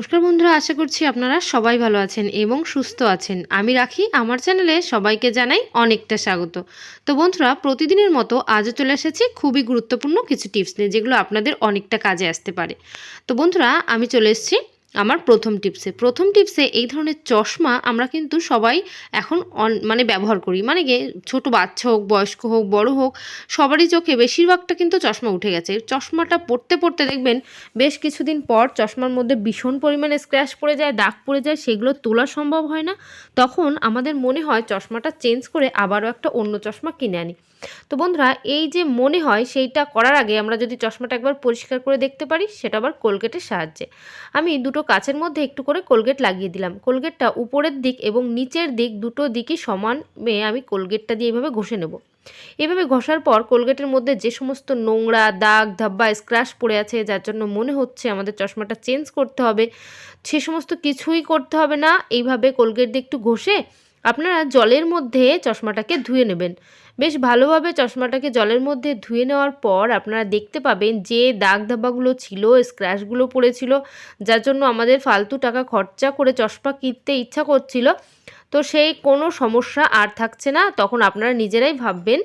নমস্কার বন্ধুরা, আশা করছি আপনারা সবাই ভালো আছেন এবং সুস্থ আছেন। আমি রাখি, আমার চ্যানেলে সবাইকে জানাই অনেকটা স্বাগত। তো বন্ধুরা, প্রতিদিনের মতো আজও চলে এসেছি খুবই গুরুত্বপূর্ণ কিছু টিপস নিয়ে, যেগুলো আপনাদের অনেকটা কাজে আসতে পারে। তো বন্ধুরা, আমি চলে এসেছি আমার প্রথম টিপসে। প্রথম টিপসে এই ধরনের চশমা আমরা কিন্তু সবাই এখন মানে ব্যবহার করি। মানে গিয়ে ছোটো বাচ্চা হোক, বয়স্ক হোক, বড় হোক, সবারই চোখে বেশিরভাগটা কিন্তু চশমা উঠে গেছে। চশমাটা পড়তে পড়তে দেখবেন বেশ কিছুদিন পর চশমার মধ্যে ভীষণ পরিমাণে স্ক্র্যাচ পড়ে যায়, দাগ পড়ে যায়, সেগুলো তোলা সম্ভব হয় না। তখন আমাদের মনে হয় চশমাটা চেঞ্জ করে আবারও একটা অন্য চশমা কিনে আনি। তো বন্ধুরা, এই যে মনে হয় সেইটা করার আগে আমরা যদি চশমাটা একবার পরিষ্কার করে দেখতে পারি, সেটা আবার কোলগেটের সাহায্যে। আমি দুটো কাচের মধ্যে একটু করে কোলগেট লাগিয়ে দিলাম। কোলগেটটা উপরের দিক এবং নিচের দিক দুটো দিকই সমান মেয়ে আমি কোলগেটটা দিয়ে এভাবে ঘষে নেব। এভাবে ঘষার পর কোলগেটের মধ্যে যে সমস্ত নোংরা, দাগ, ধাব্বা স্ক্র্যাচ পড়ে আছে, যার জন্য মনে হচ্ছে আমাদের চশমাটা চেঞ্জ করতে হবে, সে সমস্ত কিছুই করতে হবে না। এইভাবে কোলগেট দিয়ে একটু ঘষে আপনারা জলের মধ্যে চশমাটাকে ধুয়ে নেবেন। বেশ ভালোভাবে চশমাটাকে জলের মধ্যে ধুয়ে নেওয়ার পর আপনারা দেখতে পাবেন যে দাগ ধাবাগুলো ছিল স্ক্র্যাশগুলো পড়েছিল, যার জন্য আমাদের ফালতু টাকা খরচা করে চশমা কিনতে ইচ্ছা করছিল। তো সেই কোনো সমস্যা আর থাকছে না। তখন আপনারা নিজেরাই ভাববেন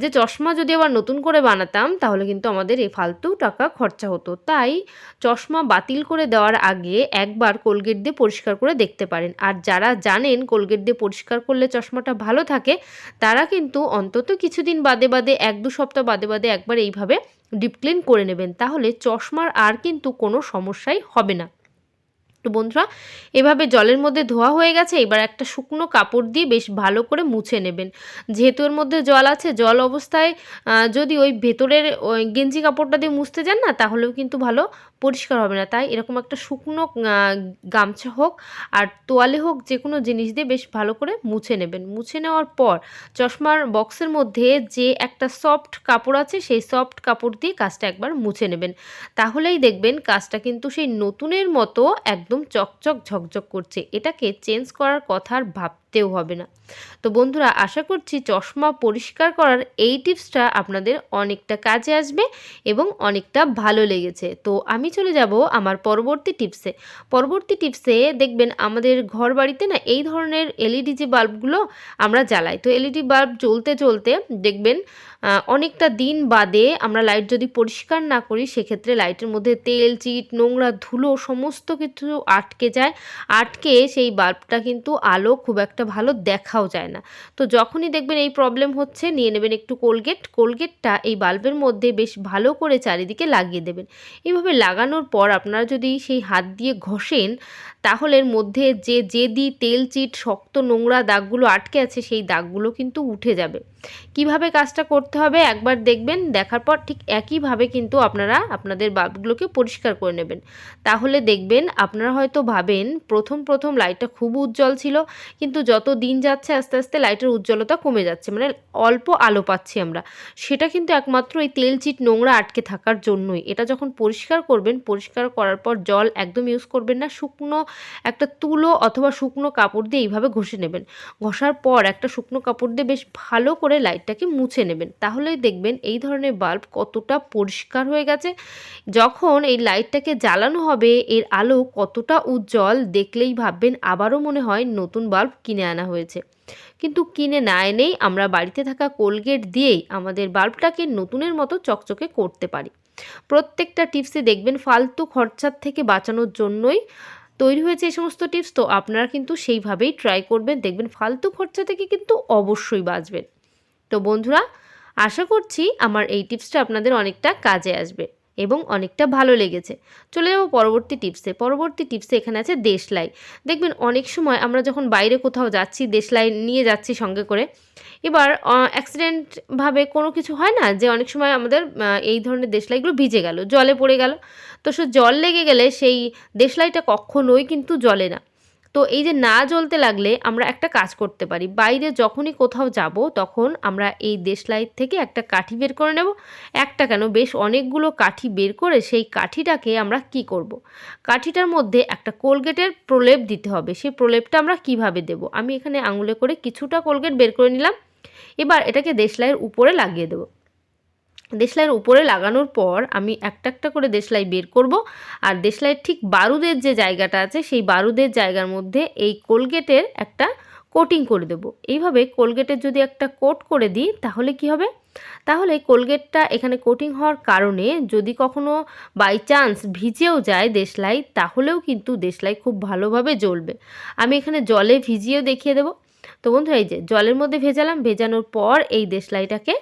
যে, চশমা যদি আবার নতুন করে বানাতাম, তাহলে কিন্তু আমাদের এই ফালতু টাকা খরচা হতো। তাই চশমা বাতিল করে দেওয়ার আগে একবার কোলগেট দিয়ে পরিষ্কার করে দেখতে পারেন। আর যারা জানেন কোলগেট দিয়ে পরিষ্কার করলে চশমাটা ভালো থাকে, তারা কিন্তু অন্তত কিছুদিন বাদে বাদে, এক দু সপ্তাহ বাদে বাদে একবার এইভাবে ডিপ ক্লিন করে নেবেন। তাহলে চশমার আর কিন্তু কোনো সমস্যাই হবে না। তো বন্ধুরা, এভাবে জলের মধ্যে ধোয়া হয়ে গেছে, এবার একটা শুকনো কাপড় দিয়ে বেশ ভালো করে মুছে নেবেন। যেহেতু এর মধ্যে জল আছে, জল অবস্থায় যদি ওই ভেতরের ওই গেঞ্জি কাপড়টা দিয়ে মুছতে যান না, তাহলেও কিন্তু ভালো পরিষ্কার হবে না। তাই এরকম একটা শুকনো গামছা হোক আর তোয়ালে হোক যে কোনো জিনিস দিয়ে বেশ ভালো করে মুছে নেবেন। মুছে নেওয়ার পর চশমার বক্সের মধ্যে যে একটা সফট কাপড় আছে, সেই সফট কাপড় দিয়ে কাজটা একবার মুছে নেবেন। তাহলেই দেখবেন কাজটা কিন্তু সেই নতুনের মতো একদম একদম চকচক ঝকঝক করছে। এটাকে চেঞ্জ করার কথা আর ভাবতেও হবে না। তো বন্ধুরা, আশা করছি চশমা পরিষ্কার করার এই টিপসটা আপনাদের অনেকটা কাজে আসবে এবং অনেকটা ভালো লেগেছে। তো আমি চলে যাব আমার পরবর্তী টিপসে। পরবর্তী টিপসে দেখবেন আমাদের ঘর বাড়িতে না এই ধরনের এলইডি যে বাল্বগুলো আমরা জ্বালাই, তো এলইডি বাল্ব জ্বলতে জ্বলতে দেখবেন অনেকটা দিন বাদে আমরা লাইট যদি পরিষ্কার না করি, সেক্ষেত্রে লাইটের মধ্যে তেল, চিট, নোংরা, ধুলো, সমস্ত কিছু আটকে যায়। আটকে সেই বাল্বটা কিন্তু আলো খুব একটা ভালো দেখাও যায় না। তো যখনই দেখবেন এই প্রবলেম হচ্ছে, নিয়ে নেবেন একটু কোলগেট কোলগেটটা এই বাল্বের মধ্যে বেশ ভালো করে চারিদিকে লাগিয়ে দেবেন। এইভাবে লাগানোর পর আপনারা যদি সেই হাত দিয়ে ঘষেন, তাহলে এর মধ্যে যে জেদি, তেল চিট, শক্ত নোংরা দাগগুলো আটকে আছে, সেই দাগগুলো কিন্তু উঠে যাবে। কীভাবে কাজটা করতে হবে একবার দেখবেন, দেখার পর ঠিক একইভাবে কিন্তু আপনারা আপনাদের বাল্বগুলোকে পরিষ্কার করে নেবেন। তাহলে দেখবেন আপনারা হয়তো ভাবেন প্রথম প্রথম লাইটটা খুব উজ্জ্বল ছিল, কিন্তু যত দিন যাচ্ছে আস্তে আস্তে লাইটের উজ্জ্বলতা কমে যাচ্ছে মানে অল্প আলো পাচ্ছি আমরা। সেটা কিন্তু একমাত্র এই তেল চিট নোংরা আটকে থাকার জন্যই। এটা যখন পরিষ্কার করবেন, পরিষ্কার করার পর জল একদম ইউজ করবেন না, শুকনো একটা তুলো অথবা শুকনো কাপড় দিয়ে এইভাবে ঘষে নেবেন। ঘষার পর একটা শুকনো কাপড় দিয়ে বেশ ভালো করে লাইটটাকে মুছে নেবেন। তাহলেই দেখবেন এই ধরনের বাল্ব কতটা পরিষ্কার হয়ে গেছে। যখন এই লাইটটাকে জ্বালানো হবে, এর আলো কতটা উজ্জ্বল দেখলেই ভাববেন আবারও মনে হয় নতুন বাল্ব কিনে আনা হয়েছে। কিন্তু কিনে না এনেই আমরা বাড়িতে থাকা কোলগেট দিয়েই আমাদের বাল্বটাকে নতুনের মতো চকচকে করতে পারি। প্রত্যেকটা টিপসে দেখবেন ফালতু খরচার থেকে বাঁচানোর জন্যই তৈরি হয়েছে এই সমস্ত টিপস। তো আপনারা কিন্তু সেইভাবেই ট্রাই করবেন। দেখবেন ফালতু খরচা থেকে কিন্তু অবশ্যই বাঁচবেন। তো বন্ধুরা, আশা করছি আমার এই টিপসটা আপনাদের অনেকটা কাজে আসবে এবং অনেকটা ভালো লেগেছে। চলে যাব পরবর্তী টিপসে। পরবর্তী টিপসে এখানে আছে দেশলাই। দেখবেন অনেক সময় আমরা যখন বাইরে কোথাও যাচ্ছি, দেশলাই নিয়ে যাচ্ছি সঙ্গে করে, এবার অ্যাক্সিডেন্টভাবে কোনো কিছু হয় না যে অনেক সময় আমাদের এই ধরনের দেশলাইগুলো ভিজে গেল, জলে পড়ে গেল। তো সে জল লেগে গেলে সেই দেশলাইটা কখনোই কিন্তু জলে না। তো এই যে না জ্বলতে লাগলে আমরা একটা কাজ করতে পারি। বাইরে যখনই কোথাও যাব, তখন আমরা এই দেশলাইট থেকে একটা কাঠি বের করে নেব। একটা কেন, বেশ অনেকগুলো কাঠি বের করে সেই কাঠিটাকে আমরা কি করব। কাঠিটার মধ্যে একটা কোলগেটের প্রলেপ দিতে হবে। সেই প্রলেপটা আমরা কীভাবে দেব? আমি এখানে আঙুলে করে কিছুটা কোলগেট বের করে নিলাম। এবার এটাকে দেশলাইয়ের উপরে লাগিয়ে দেবো। দেশলাইয়ের উপরে লাগানোর পর আমি একটা একটা করে দেশলাই বের করব। আর দেশলাইয়ের ঠিক বারুদের যে জায়গাটা আছে, সেই বারুদের জায়গার মধ্যে এই কোলগেটের একটা কোটিং করে দেব। এইভাবে কোলগেটের যদি একটা কোট করে দিই, তাহলে কি হবে? তাহলে কোলগেটটা এখানে কোটিং হওয়ার কারণে যদি কখনো বাই চান্স ভিজেও যায় দেশলাই, তাহলেও কিন্তু দেশলাই খুব ভালোভাবে জ্বলবে। আমি এখানে জলে ভিজিয়েও দেখিয়ে দেবো। তো বন্ধুরা, এই যে জলের মধ্যে ভেজালাম, ভেজানোর পর এই দেশলাইটাকে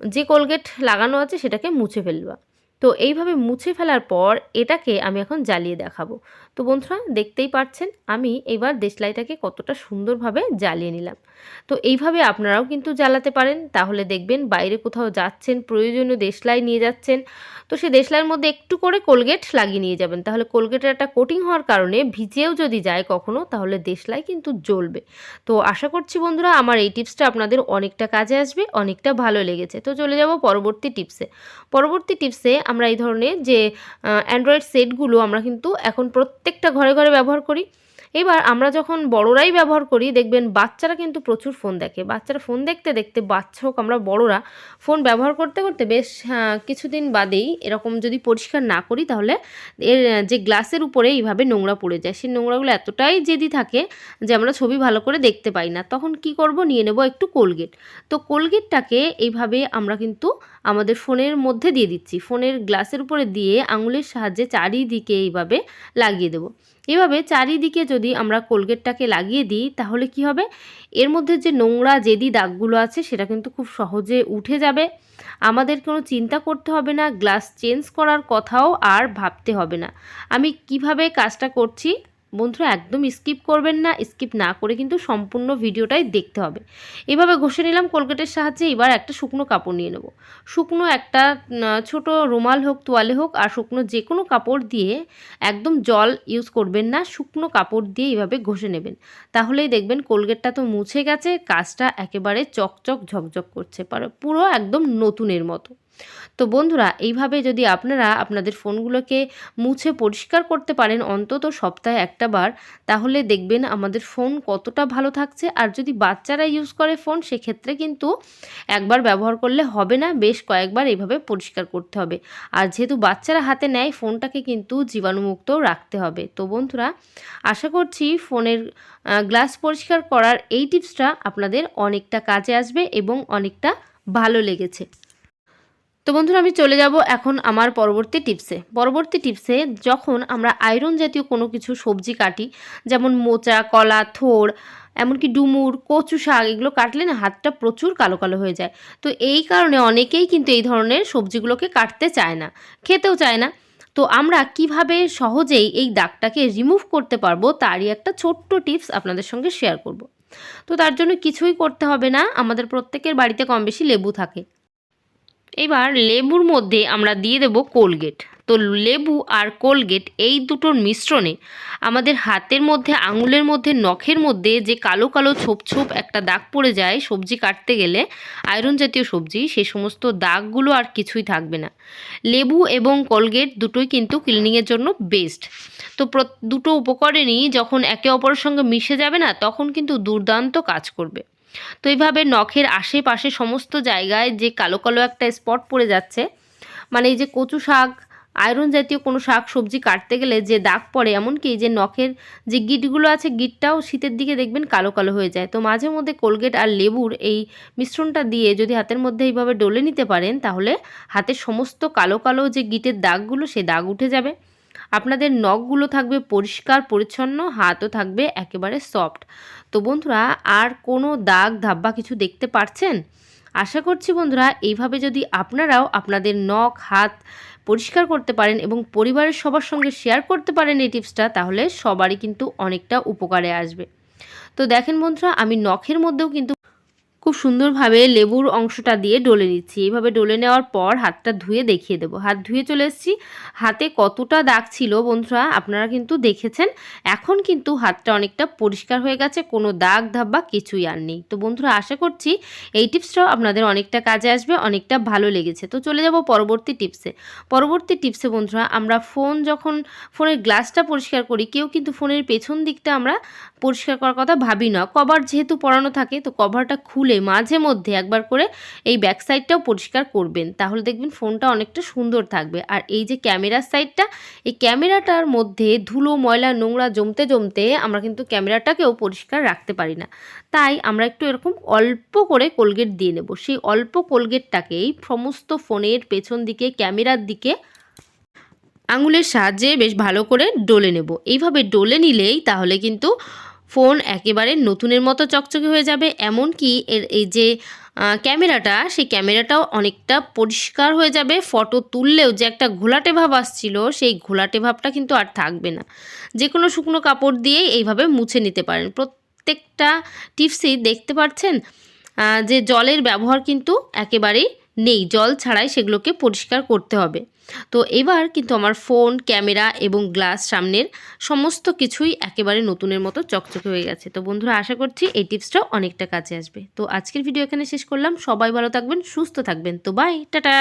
যে কোলগেট লাগানো আছে সেটাকে মুছে ফেলবা। তো এইভাবে মুছে ফেলার পর এটাকে আমি এখন জ্বালিয়ে দেখাবো। তো বন্ধুরা, দেখতেই পাচ্ছেন আমি এবার দেশলাইটাকে কতটা সুন্দরভাবে জ্বালিয়ে নিলাম। তো এইভাবে আপনারাও কিন্তু জ্বালাতে পারেন। তাহলে দেখবেন বাইরে কোথাও যাচ্ছেন, প্রয়োজনীয় দেশলাই নিয়ে যাচ্ছেন, তো সে দেশলাইয়ের মধ্যে একটু করে কোলগেট লাগিয়ে নিয়ে যাবেন। তাহলে কোলগেটের একটা কোটিং হওয়ার কারণে ভিজেও যদি যায় কখনো, তাহলে দেশলাই কিন্তু জ্বলবে। তো আশা করছি বন্ধুরা, আমার এই টিপসটা আপনাদের অনেকটা কাজে আসবে, অনেকটা ভালো লেগেছে। তো চলে যাব পরবর্তী টিপসে। পরবর্তী টিপসে আমরা এই ধরনের যে অ্যান্ড্রয়েড সেটগুলো আমরা কিন্তু এখন প্রত্যেকটা ঘরে ঘরে ব্যবহার করি। এবার আমরা যখন বড়রাই ব্যবহার করি, দেখবেন বাচ্চারা কিন্তু প্রচুর ফোন দেখে। বাচ্চারা ফোন দেখতে দেখতে, বাচ্চা হোক আমরা বড়রা ফোন ব্যবহার করতে করতে বেশ কিছুদিন বাদেই এরকম যদি পরিষ্কার না করি, তাহলে এর, যে গ্লাসের উপরে এইভাবে নোংরা পড়ে যায়। সেই নোংরাগুলো এতটাই জেদি থাকে যে আমরা ছবি ভালো করে দেখতে পাই না। তখন কি করব? নিয়ে নেব একটু কোলগেট তো কোলগেটটাকে এইভাবে আমরা কিন্তু আমাদের ফোনের মধ্যে দিয়ে দিচ্ছি। ফোনের গ্লাসের উপরে দিয়ে আঙুলের সাহায্যে চারিদিকে এইভাবে লাগিয়ে দেবো। এভাবে চারিদিকে যদি আমরা কোলগেটটাকে লাগিয়ে দিই, তাহলে কি হবে? এর মধ্যে যে নোংরা, জেদি দাগগুলো আছে, সেটা কিন্তু খুব সহজে উঠে যাবে। আমাদের কোনো চিন্তা করতে হবে না, গ্লাস চেঞ্জ করার কথাও আর ভাবতে হবে না। আমি কীভাবে কাজটা করছি? বন্ধুরা একদম স্কিপ করবেন না, স্কিপ না করে কিন্তু সম্পূর্ণ ভিডিওটাই দেখতে হবে। এভাবে ঘষে নিলাম, কোলগেটের সাহায্যে এবার একটা শুকনো কাপড় নিয়ে নেব। শুকনো একটা ছোট রুমাল হোক, তোয়ালে হোক আর শুকনো যে কোনো কাপড় দিয়ে একদম জল ইউজ করবেন না, শুকনো কাপড় দিয়ে এইভাবে ঘষে নেবেন। তাহলেই দেখবেন কোলগেটটা তো মুছে গেছে, কাজটা একেবারে চকচক ঝকঝক করছে, পুরো একদম নতুনের মতো। তো বন্ধুরা, এইভাবে যদি আপনারা আপনাদের ফোনগুলোকে মুছে পরিষ্কার করতে পারেন অন্তত সপ্তাহে একটা বার, তাহলে দেখবেন আমাদের ফোন কতটা ভালো থাকছে। আর যদি বাচ্চারা ইউজ করে ফোন, সেক্ষেত্রে কিন্তু একবার ব্যবহার করলে হবে না, বেশ কয়েকবার এইভাবে পরিষ্কার করতে হবে। আর যেহেতু বাচ্চারা হাতে নেয়, ফোনটাকে কিন্তু জীবাণুমুক্ত রাখতে হবে। তো বন্ধুরা, আশা করছি ফোনের গ্লাস পরিষ্কার করার এই টিপসটা আপনাদের অনেকটা কাজে আসবে এবং অনেকটা ভালো লেগেছে। তো বন্ধুরা, আমি চলে যাব এখন আমার পরবর্তী টিপসে। পরবর্তী টিপসে যখন আমরা আয়রন জাতীয় কোনো কিছু সবজি কাটি, যেমন মোচা, কলা থোড় এমনকি ডুমুর, কচু শাক, এগুলো কাটলে না হাতটা প্রচুর কালো কালো হয়ে যায়। তো এই কারণে অনেকেই কিন্তু এই ধরনের সবজিগুলোকে কাটতে চায় না, খেতেও চায় না। তো আমরা কীভাবে সহজেই এই দাগটাকে রিমুভ করতে পারব, তারই একটা ছোট্ট টিপস আপনাদের সঙ্গে শেয়ার করব। তো তার জন্য কিছুই করতে হবে না, আমাদের প্রত্যেকের বাড়িতে কম বেশি লেবু থাকে। এবার লেবুর মধ্যে আমরা দিয়ে দেব কোলগেট। তো লেবু আর কোলগেট এই দুটোর মিশ্রণে আমাদের হাতের মধ্যে, আঙুলের মধ্যে, নখের মধ্যে যে কালো কালো ছোপ ছোপ একটা দাগ পড়ে যায়, সবজি কাটতে গেলে, আয়রন জাতীয় সবজি, সে সমস্ত দাগগুলো আর কিছুই থাকবে না। লেবু এবং কোলগেট দুটোই কিন্তু ক্লিনিংয়ের জন্য বেস্ট তো দুটো উপকরণই যখন একে অপরের সঙ্গে মিশে যাবে না, তখন কিন্তু দুর্দান্ত কাজ করবে। তো এইভাবে নখের আশেপাশে সমস্ত জায়গায় যে কালো কালো একটা স্পট পড়ে যাচ্ছে মানে এই যে কচু শাক আয়রন জাতীয় কোনো শাক, সবজি কাটতে গেলে যে দাগ পড়ে, এমনকি যে নখের যে গিটগুলো আছে, গিটটাও শীতের দিকে দেখবেন কালো কালো হয়ে যায়। তো মাঝে মধ্যে কোলগেট আর লেবুর এই মিশ্রণটা দিয়ে যদি হাতের মধ্যে এইভাবে ডলে নিতে পারেন, তাহলে হাতের সমস্ত কালো কালো যে গিটের দাগগুলো, সে দাগ উঠে যাবে। আপনাদের নখগুলো থাকবে পরিষ্কার, পরিচ্ছন্ন, হাতও থাকবে একেবারে সফট তো বন্ধুরা, আর কোনো দাগ, ধাব্বা কিছু দেখতে পারছেন? আশা করছি বন্ধুরা, এইভাবে যদি আপনারাও আপনাদের নখ, হাত পরিষ্কার করতে পারেন এবং পরিবারের সবার সঙ্গে শেয়ার করতে পারেন এই টিপসটা তাহলে সবারই কিন্তু অনেকটা উপকারে আসবে। তো দেখেন বন্ধুরা, আমি নখের মধ্যেও কিন্তু খুব সুন্দরভাবে লেবুর অংশটা দিয়ে ডলে নিচ্ছি। এইভাবে ডলে নেওয়ার পর হাতটা ধুয়ে দেখিয়ে দেবো। হাত ধুয়ে চলে এসেছি। হাতে কতটা দাগ ছিল বন্ধুরা, আপনারা কিন্তু দেখেছেন। এখন কিন্তু হাতটা অনেকটা পরিষ্কার হয়ে গেছে, কোনো দাগ ধাব্বা কিছুই আর নেই। তো বন্ধুরা, আশা করছি এই টিপসটাও আপনাদের অনেকটা কাজে আসবে, অনেকটা ভালো লেগেছে। তো চলে যাব পরবর্তী টিপসে। পরবর্তী টিপসে বন্ধুরা, আমরা ফোন যখন, ফোনের গ্লাসটা পরিষ্কার করি, কেউ কিন্তু ফোনের পেছন দিকটা আমরা পরিষ্কার করার কথা ভাবি না। কভার যেহেতু পরানো থাকে, তো কভারটা খুলে মাঝে মধ্যে একবার করে এই ব্যাক সাইডটাও পরিষ্কার করবেন। তাহলে দেখবেন ফোনটা অনেকটা সুন্দর থাকবে। আর এই যে ক্যামেরার সাইডটা এই ক্যামেরাটার মধ্যে ধুলো, ময়লা, নোংরা জমতে জমতে আমরা কিন্তু ক্যামেরাটাকেও পরিষ্কার রাখতে পারি না। তাই আমরা একটু এরকম অল্প করে কোলগেট দিয়ে নেব। সেই অল্প কোলগেটটাকেই সমস্ত ফোনের পেছন দিকে ক্যামেরার দিকে আঙুলের সাহায্যে বেশ ভালো করে ডলে নেব। এইভাবে ডলে নিলেই তাহলে কিন্তু ফোন একেবারে নতুনের মতো চকচকে হয়ে যাবে, এমনকি এর এই যে ক্যামেরাটা, সেই ক্যামেরাটাও অনেকটা পরিষ্কার হয়ে যাবে। ফটো তুললেও যে একটা ঘোলাটে ভাব আসছিল, সেই ঘোলাটে ভাবটা কিন্তু আর থাকবে না। যে কোনো শুকনো কাপড় দিয়েই এইভাবে মুছে নিতে পারেন। প্রত্যেকটা টিপসই দেখতে পাচ্ছেন যে জলের ব্যবহার কিন্তু একেবারেই নেই। জল ছাড়াই সেগুলোকে পরিষ্কার করতে হবে। তো এবার কিন্তু আমার ফোন, ক্যামেরা এবং গ্লাস সামনের সমস্ত কিছুই একেবারে নতুনের মতো চকচকে হয়ে গেছে। তো বন্ধুরা, আশা করছি এই টিপসটাও অনেকটা কাছে আসবে। তো আজকের ভিডিও এখানে শেষ করলাম। সবাই ভালো থাকবেন, সুস্থ থাকবেন। তো বাই টাটা!